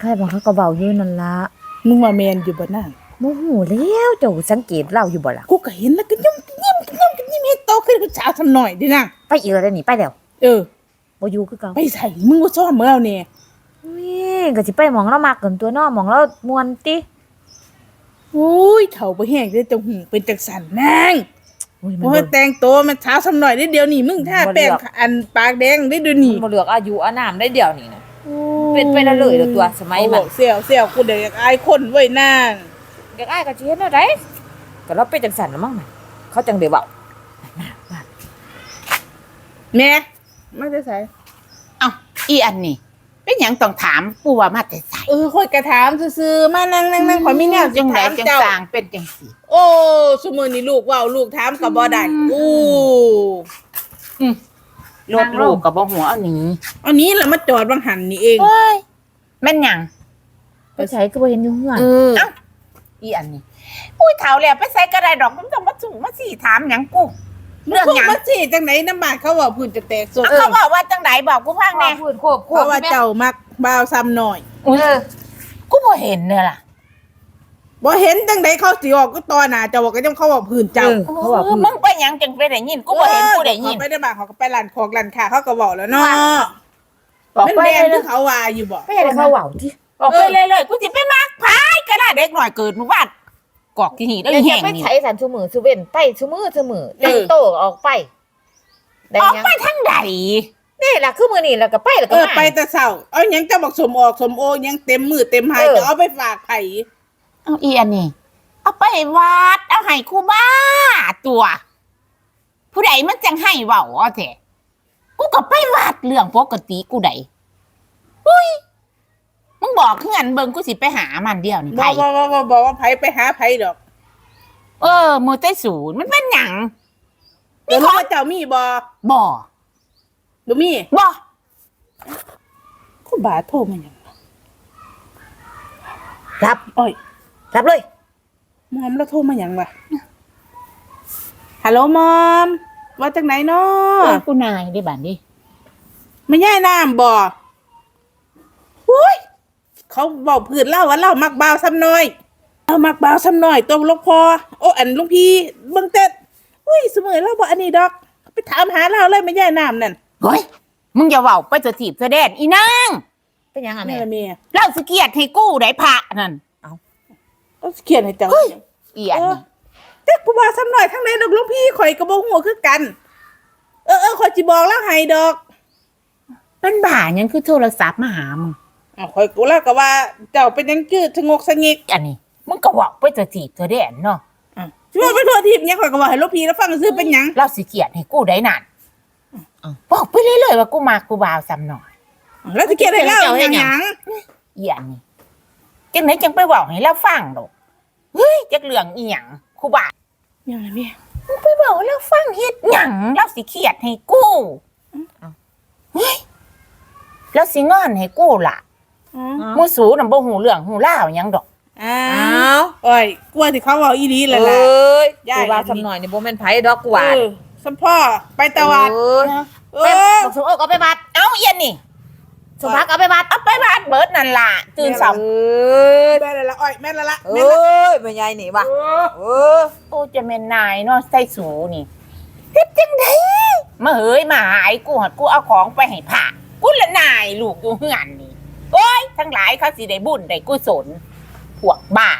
ใครบอกเขาก็เบาอยู่นั่นละมึงว่าแมนอยู่บ่นั่งโมโหแล้วเจ้าสังเกตเราอยู่บ่ล่ะกูก็เห็นแล้วก็ยิ้มยิ้มยิ้มยิ้มให้โตขึ้นกูสาวทำหน่อยดินะไปอีกแล้วนี่ไปแล้วเออบ่อยู่คือเก่าไปใส่มึงว่าซ่อนเมื่อเนี่ยอุ้ยก็สิไปหมองเรามากกันตัวเน้อหมองเรามวนติโอ้ยเฒ่าบ่แห้งเด้อจังหูเป็นจังสันนางอุ้ยมันโอ้ยบ่แต่งตัวมันสาวทำหน่อยได้เดียวนี่มึงท่าบ่เลืแป้งอกอันปากแดงได้เดี๋ยวนี้บ่เลือกอายุอานามได้เดียวนี่นะ เป็นไปแล้วเลยเดี๋ยวตัวสมัยมันโอ้เสี่ยวเสี่ยวกูเด็กอายคนไว้ยนางอยากอ้ายก็สิเฮ็ดแนวใดก็เราเป็นจังซั่นละมั้งน่ะเขาจังได้เว้าแม่ไม่ได้ใส่เอ้าอีอันนี้เป็นหยังต้องถามกูว่ามาแต่ใส่เออค่อยกระถามซื่อๆมานั่งนั่งนั่งขอยมีแนวสิจังไดถามจังเจ้า สร้างเป็นจังสีโอ้สมือนี่ลูกเว่าลูกถามกับบ่ได้อู้รถลูกกับบ่หัวเอาหนี อันนี้แหละมาจอดบางหันนี่เองเฮ้ยแม่นหยังไปใช้ก็บ่เห็นอยู่เฮือนเออเอ้าอีอันนี้ปุ้ยเฒ่าแล้วไปใส่กระไดดอกมันต้องมาสู่มาสี่ถามหยังกูเรื่องหยังมาสิจังไหนน้ำบาดเขาว่าพื้นจะแตกสดเอาเขาบอกว่าจังไดบอกกูฟังแม่แน่พูดควบควเพบราะว่าเจ้ามักบ่าวซ้ำหน่อยอุ้ยกูบ่เห็นเนี่ยล่ะบ่เห็นจังไหนเขาสิออกก็ตอหน้าเจ้าว่าก็ต้องเขาว่าพื้นเจ้า เออเขาว่าเอพูอดมึงไปหยังจังไปได้ยินกูบ่เห็นกูได้ยิน เขาไปได้บ้านเขาก็ไปร้านของร้านค้าเขาก็บอกแล้วเนาะ บอกมันไปแดงเลคืยอเขาว่าอยู่บ่ไม่เห็นเขาเว้าติบอกไปเลยเลยกูสิไปมักพายก็ได้เด็กหน่อยเกิดมึงว่านกอกที่นี่ได้เดี๋ยวแห้จะงไปนี่ใช้สันชุมือชุเว้นไปชุมือชุมือแต่งโตออกไปได้ออกยังไปทางใดนี่ล่ะคือมื้อนี้แล้วก็ไปแล้วเอก็อมา ไปแต่เช้าเอาหยังเจ้าบอกสมออกสมโอยังเต็มมือเต็มหายเออ จะเอาไปฝากไผเอาอีอันนี้เอาไปวัดเอาให้ครูบ้าตัว ผู้ใดมันจังให้เว้าเอาแท้ กูก็ไปวัดเรื่องปกติกูใดอุ้ยมึงบอกเพื่อนเบิ่งกูสิไปหามันเดียวนี่บไผอกบอกบอกบอกบอกว่าไผไปหาไผดอกเออมือใต้ศูนย์มันเป็นหยังเดี๋ยวรู้ว่าเจ้ามีบ่บ่บ่มีบ่คุณบาโทรมาหยังรับอ้อยรับเลย มอมแล้วโทรมาหยังวะฮัลโหลมอม ว่าจากไหนเนาะเออกูนายได้บัดนี้ไม่ย่ายน้ำบ่อุ้ยเขาบอกพื้นเล่าว่าเล่ามักบ่าวซ้ำน้อยเรามักบ่าวซ้ำน้อยตรงลูกพอโอ้อันลุงพี่เบิ่งเต็ดอุ้ยเสมอเล่าบ่อันนี้ดอก ไปถามหาเราเลยไม่ย่ายน้ำนั่นเฮ้ยมึงอย่าเว้าไปจะถีบจะแดนอีนางเป็นยังไงนี่แม่ละเมียเล่าสเกียดให้กู้ได้พระนั่นเอาเขียนให้เจ้าเฮ้ยอีอันนี้ เด็กผู้บ่าวซ้ำน้อยทั้งในดอกลุงพี่ข่อยกระบอกหัวคือกัน เออเออข่อยจิบอกแล้วให้ดอกเป็นบ้าหยังคือโทรศัพท์มาหามึงอ้าวข่อยกูแล้วก็ว่าเจ้าเป็นหยังคือชะงกสะงิกอันนี้มึงก็บอกไปจะถีบจะแดนเนาะอะช่วยไปโทษทีมยังข่อยก็บอกให้ลูกพี่แล้วฟังซื้อเป็นหยังเล่าสิเกียดให้กู้ได้นั่นบอกไปเรื่อยๆว่ากูมากูบ่าวซ้ำหน่อย แล้วจะเขียนให้เล่าอย่างหยังอีอันนี้จังไหนจังไปบอกให้เราฟังดอกเฮ้ยจักเรื่องอีหยัง ครูบาอย่างไรเมียมึงไปบอกให้เราฟังเฮ็ดหยังเราสิเครียดให้กู้เฮ้ยแล้วสิงอนให้กู้ล่ะอ๋อหมูสูน่ะบ่หูเรื่องหูเล่าวหยังดอก อ้าอ้าว วโอ้ยกลัวที่เขาบอกอีดีเลยเอล่ะ้ยย้าย กูว่าสำหน่อยนี่บ่แม่นไผดอกกูว่าเออสัมพ่อไปตะวันเอ้ยเอไปอบอกสมโอกเอาไปบัดเอ้าเอียนนี่ สมพักเอาไปบัดเอาไปบ้านเบิดนั่นล่ะตื่นเช้าเอ้ยแม่ละละอ้อยแม่ละละเอแม่ละ้ยแม่ยายนี่ว่ะเออเออโอ้จะแม่นนายเนาะใส่สูนี่เฮ็ดจังไดมาเฮ้ยมาหายกูหอดกูเอาของไปให้ผ่ากูละนายลูกอยู่เฮือนนี่โอ้ยทั้งหลายเขาสิได้บุญได้กุศลพวกบ้า